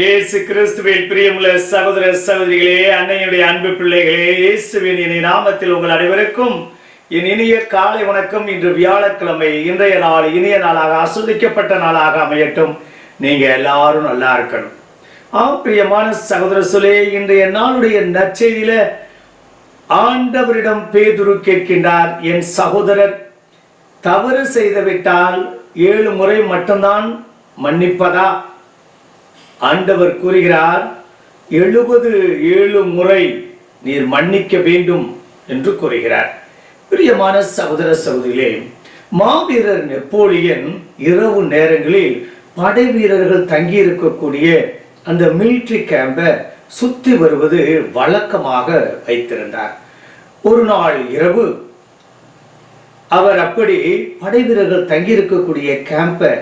இயேசு கிறிஸ்துவின் பிரியமுள்ள சகோதர சகோதரிகளே அன்னையுடைய அன்பு பிள்ளைகளே இயேசுவின் இனி நாமத்தில் உங்கள் அனைவருக்கும் என் இனிய காலை வணக்கம். இன்று வியாழக்கிழமை இன்றைய நாள் இனிய நாளாக அசுதிக்கப்பட்ட நாளாக அமையட்டும். நீங்க எல்லாரும் நல்லா இருக்கணும். ஆப்பிரியமான சகோதர சொல்லே இன்றைய நாளுடைய நற்செய்தியில ஆண்டவரிடம் பேதுரு கேட்கின்றார். என் சகோதரர் தவறு செய்துவிட்டால் ஏழு முறை மட்டும்தான் மன்னிப்பதா? ஆண்டவர் கூறுகிறார் எழுபது ஏழு முறை நீர் மன்னிக்க வேண்டும் என்று கூறுகிறார். பிரியமான சகோதர சகோதரிகளே மாவீரர் நெப்போலியன் இரவு நேரங்களில் படை வீரர்கள் தங்கியிருக்கக்கூடிய அந்த மிலிட்ரி கேம்பை சுற்றி வருவது வழக்கமாக வைத்திருந்தார். ஒரு நாள் இரவு அவர் அப்படி படை வீரர்கள் தங்கியிருக்கக்கூடிய கேம்பை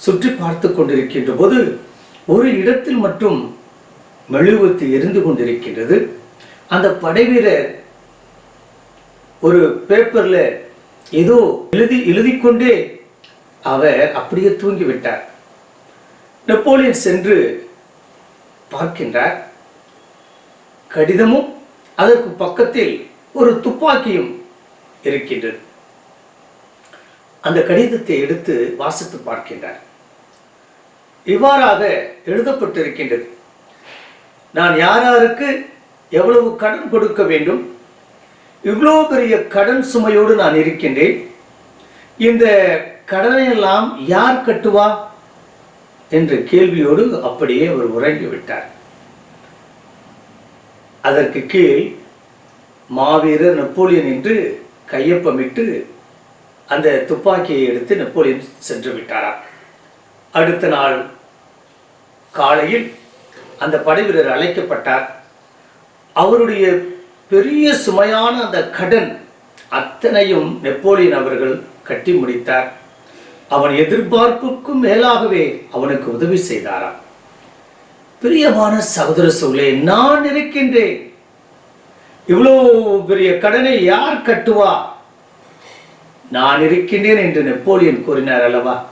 சுற்றி பார்த்து கொண்டிருக்கின்ற போது ஒரு இடத்தில் மட்டும் மெழுகுவத்து எரிந்து கொண்டிருக்கின்றது. அந்த படைவீரர் ஒரு பேப்பர்ல ஏதோ எழுதி எழுதி கொண்டே அவர் அப்படியே தூங்கிவிட்டார். நெப்போலியன் சென்று பார்க்கின்றார். கடிதமும் அதற்கு பக்கத்தில் ஒரு துப்பாக்கியும் இருக்கின்றது. அந்த கடிதத்தை எடுத்து வாசித்து பார்க்கின்றார். இவ்வாறாக எழுதப்பட்டிருக்கின்றது. நான் யார் யாருக்கு எவ்வளவு கடன் கொடுக்க வேண்டும்? இவ்வளோ பெரிய கடன் சுமையோடு நான் இருக்கின்றேன். இந்த கடனை எல்லாம் யார் கட்டுவா? என்ற கேள்வியோடு அப்படியே அவர் உறங்கி விட்டார். அதற்கு கீழ் மாவீரர் நெப்போலியன் என்று கையொப்பமிட்டு அந்த துப்பாக்கியை எடுத்து நெப்போலியன் சென்று விட்டாராம். அடுத்த நாள் காலையில் அந்த படைவீரர் அழைக்கப்பட்டார். அவருடைய பெரிய சுமையான அந்த கடன் அத்தனையும் நெப்போலியன் அவர்கள் கட்டி முடித்தார். அவன் எதிர்பார்ப்புக்கும் மேலாகவே அவனுக்கு உதவி செய்தாராம். பிரியமான சகோதர சூழலே நான் இருக்கின்றேன். இவ்வளோ பெரிய கடனை யார் கட்டுவா? நான் இருக்கின்றேன் என்று நெப்போலியன் கூறினார் அல்லவா?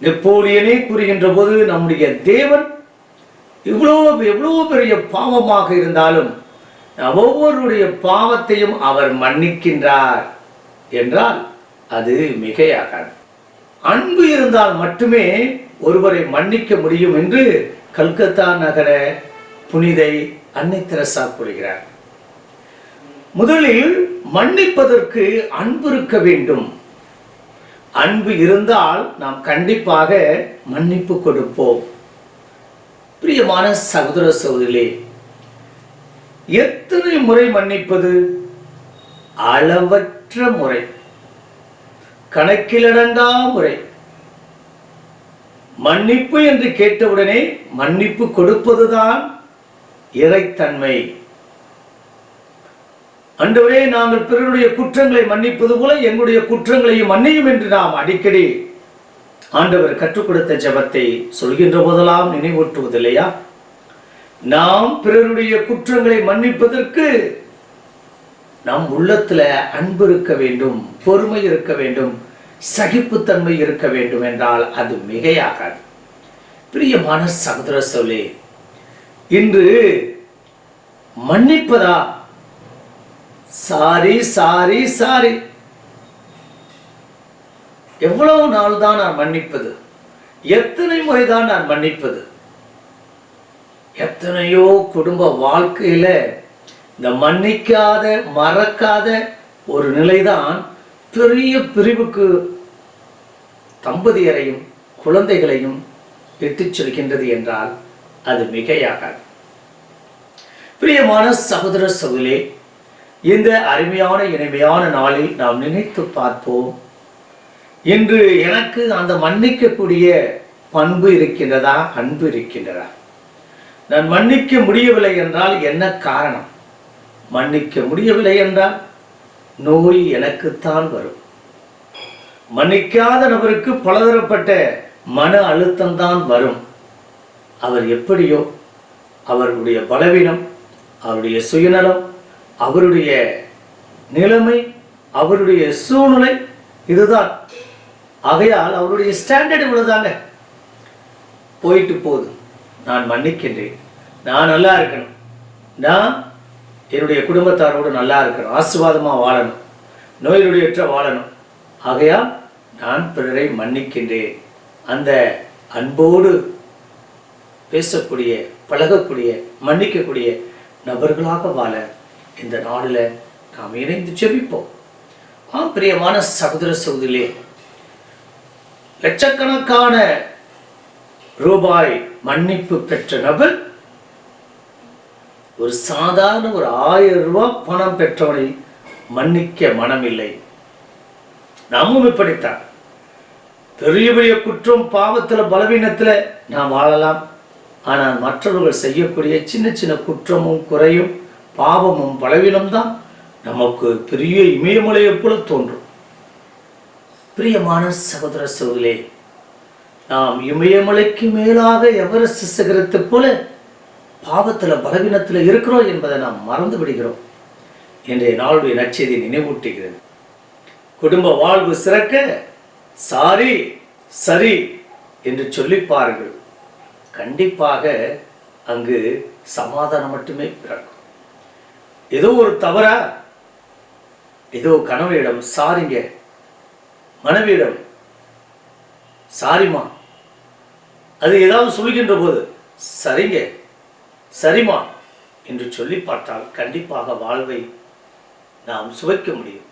நெப்போலியனே கூறுகின்ற போது நம்முடைய தேவன் இவ்வளோ எவ்வளோ பெரிய பாவமாக இருந்தாலும் ஒவ்வொருடைய பாவத்தையும் அவர் மன்னிக்கின்றார் என்றால் அது மிகையாகாது. அன்பு இருந்தால் மட்டுமே ஒருவரை மன்னிக்க முடியும் என்று கல்கத்தா நகர புனிதை அன்னை தெரசா கூறுகிறார். முதலில் மன்னிப்பதற்கு அன்பு இருக்க வேண்டும். அன்பு இருந்தால் நாம் கண்டிப்பாக மன்னிப்பு கொடுப்போம். பிரியமான சகோதர சகோதரிகளே எத்தனை முறை மன்னிப்பது? அளவற்ற முறை. கணக்கிலடங்கா முறை. மன்னிப்பு என்று கேட்டவுடனே மன்னிப்பு கொடுப்பதுதான் இறைத்தன்மை. அன்றுவரே நாங்கள் பிறருடைய குற்றங்களை மன்னிப்பது போல எங்களுடைய குற்றங்களையும் மன்னியும் என்று நாம் அடிக்கடி ஆண்டவர் கற்றுக் கொடுத்த ஜெபத்தை சொல்கின்ற போதெல்லாம் நினைவூட்டுவதில்லையா நாம் பிறருடைய குற்றங்களை மன்னிப்பதற்கு நம் உள்ளத்துல அன்பு இருக்க வேண்டும் பொறுமை இருக்க வேண்டும் சகிப்புத்தன்மை இருக்க வேண்டும் என்றால் அது மிகையாகாது. பிரியமான சகோதர சொல்லே இன்று மன்னிப்பதா சாரி சாரி சாரி. எவ்வளவு நாள் தான் நான் மன்னிப்பது? எத்தனை முறைதான் நான் மன்னிப்பது? எத்தனையோ குடும்ப வாழ்க்கையில இந்த மன்னிக்காத மறக்காத ஒரு நிலைதான் பெரிய பிரிவுக்கு தம்பதியரையும் குழந்தைகளையும் இட்டுச் செல்கின்றது என்றால் அது மிகையாகாது. பிரியமான சகோதர சகுலே இந்த அருமையான இனிமையான நாளில் நாம் நினைத்து பார்ப்போம். இன்று எனக்கு அந்த மன்னிக்கக்கூடிய பண்பு இருக்கின்றதா? அன்பு இருக்கின்றதா? நான் மன்னிக்க முடியவில்லை என்றால் என்ன காரணம்? மன்னிக்க முடியவில்லை என்றால் நோய் எனக்குத்தான் வரும். மன்னிக்காத நபருக்கு பலதரப்பட்ட மன அழுத்தம்தான் வரும். அவர் எப்படியோ அவருடைய பலவீனம் அவருடைய சுயநலம் அவருடைய நிலைமை அவருடைய சூழ்நிலை இதுதான். ஆகையால் அவருடைய ஸ்டாண்டர்ட் இவ்வளவுதாங்க போயிட்டு போகுது. நான் மன்னிக்கின்றேன். நான் நல்லா இருக்கணும். நான் என்னுடைய குடும்பத்தாரோடு நல்லா இருக்கணும். ஆசிர்வாதமாக வாழணும். நோயுடையற்ற வாழணும். ஆகையால் நான் பிறரை மன்னிக்கின்றேன். அந்த அன்போடு பேசக்கூடிய பழகக்கூடிய மன்னிக்கக்கூடிய நபர்களாக வாழ இந்த நாளில் நாம் இணைந்து ஜெபிப்போம். ஆ பிரியமான சகோதர சகோதரிலே லட்சக்கணக்கான ரூபாய் மன்னிப்பு பெற்ற நபர் ஒரு சாதாரண ஒரு ஆயிரம் ரூபாய் பணம் பெற்றவனை மன்னிக்க மனமில்லை. நாமும் இப்படித்தான். பெரிய பெரிய குற்றம் பாவத்தில் பலவீனத்தில் நாம் வாழலாம். ஆனால் மற்றவர்கள் செய்யக்கூடிய சின்ன சின்ன குற்றமும் குறையும். பாவமும் பலவீனம்தான். நமக்கு பெரிய இமயமலையைப் போல தோன்றும். பிரியமான சகோதர சகோதரே நாம் இமயமலைக்கு மேலாக எவரெஸ்ட் சிகரத்தைப் போல பாவத்தில் பலவீனத்தில் இருக்கிறோம் என்பதை நாம் மறந்து விடுகிறோம். இன்றைய நாளுடைய நச்செய்தி நினைவூட்டுகிறது. குடும்ப வாழ்வு சிறக்க சாரி சரி என்று சொல்லி கண்டிப்பாக அங்கு சமாதானம் மட்டுமே பிறக்கும். ஏதோ ஒரு தவறா ஏதோ கணவனிடம் சாரிங்க மனைவியிடம் சாரிமா அது ஏதாவது சொல்கின்ற போது சரிங்க சரிமா என்று சொல்லி பார்த்தால் கண்டிப்பாக வாழ்வை நாம் சுவைக்க முடியும்.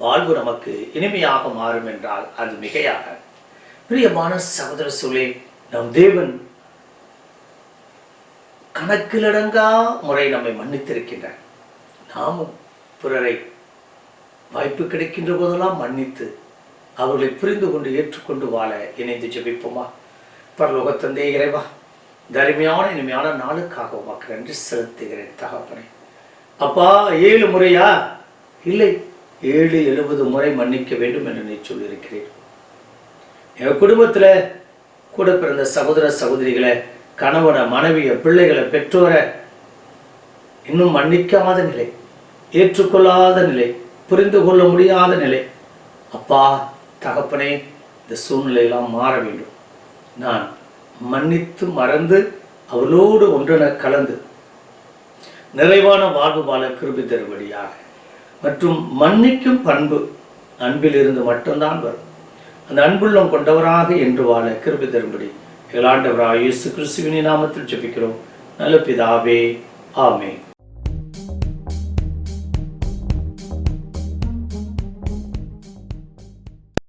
வாழ்வு நமக்கு இனிமையாக மாறும் என்றால் அது மிகையாக. பிரியமான சகோதர சூழே நம் தேவன் கணக்கிலடங்கா முறை நம்மை மன்னித்திருக்கின்றார். நாமும் பிறரை வாய்ப்பு கிடைக்கின்ற போதெல்லாம் மன்னித்து அவர்களை புரிந்து கொண்டு ஏற்றுக்கொண்டு வாழ இணைந்து ஜெபிப்போமா? பரலோக தந்தை இறைவா தருமையான இனிமையான நாளுக்காக உமக்கு நன்றி செலுத்துகிறேன் தகப்பனே. அப்பா ஏழு முறையா? இல்லை ஏழு எழுபது முறை மன்னிக்க வேண்டும் என்று நீ சொல்லியிருக்கிறேன் என் குடும்பத்தில் கூட பிறந்த சகோதர சகோதரிகளை கணவனை மனைவியை பிள்ளைகளை பெற்றோரை இன்னும் மன்னிக்காத நிலை. ஏற்றுக்கொள்ளாத நிலை புரிந்து கொள்ள முடியாத நிலை. அப்பா தகப்பனே இந்த சூழ்நிலையெல்லாம் மாற வேண்டும். நான் மன்னித்து மறந்து அவளோடு ஒன்றென கலந்து நிறைவான வாழ்வு வாழ கிருபி தருபடியாக மற்றும் மன்னிக்கும் பண்பு அன்பில் இருந்து மட்டும்தான் வரும். அந்த அன்புள்ளம் கொண்டவராக என்று வாழ கிருபி தரும்படி எங்களாண்டவராக இயேசு கிறிஸ்துவினி நாமத்தில் ஜெபிக்கிறோம். நல்ல பிதாவே ஆமே